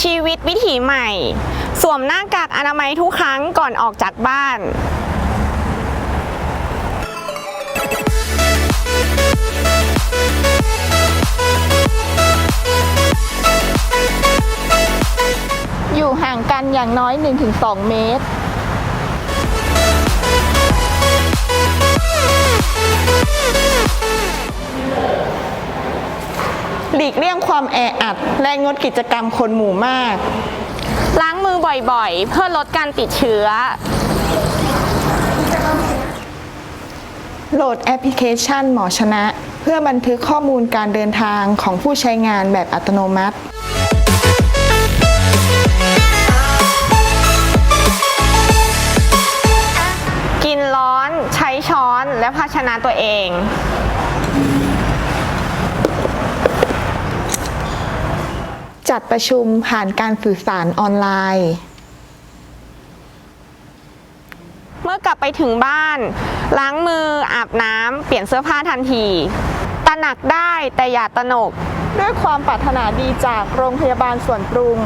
ชีวิตวิถีใหม่ สวมหน้ากากอนามัยทุกครั้งก่อนออกจากบ้านอยู่ห่างกันอย่างน้อย 1-2 เมตร หลีกเลี่ยงความแออัด และงดกิจกรรมคนหมู่มาก ล้างมือบ่อยๆ เพื่อลดการติดเชื้อ โหลดแอปพลิเคชันหมอชนะ เพื่อบันทึกข้อมูลการเดินทางของผู้ใช้งานแบบอัตโนมัติกินร้อนใช้ช้อนและภาชนะตัวเอง จัดประชุมผ่านการสื่อสารออนไลน์ เมื่อกลับไปถึงบ้าน ล้างมืออาบน้ำเปลี่ยนเสื้อผ้าทันที ตระหนักได้แต่อย่าตระหนก ด้วยความปรารถนาดีจากโรงพยาบาลส่วนปรุง